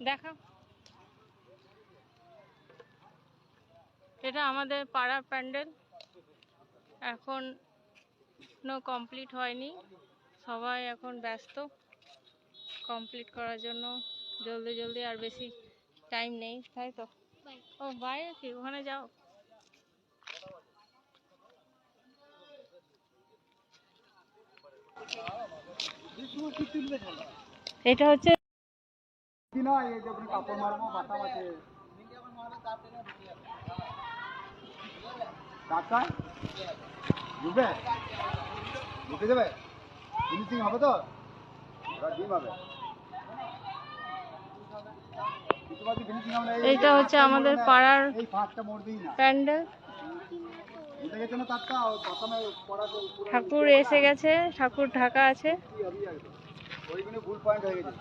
দেখা এটা আমাদের পাড়ার প্যান্ডেল। এখন কমপ্লিট হয়নি। সবাই এখন ব্যস্ত। কমপ্লিট করার জন্য জলদি জলদি আর বেশি টাইম নেই, তাই তো? ও, বাইরে কি? ওখানে যাও। এটা হচ্ছে না এই কাপড় মারবো ডাক্তার? ঢুকে যাবে? ফিনিশিং হবে তো? এবার ডিম হবে। এইটা হচ্ছে আমাদের পাড়ার প্যান্ডেল। ঠাকুর এসে গেছে ঠাকুর ঢাকা আছে। ভুল পয়েন্ট হয়ে গেছে।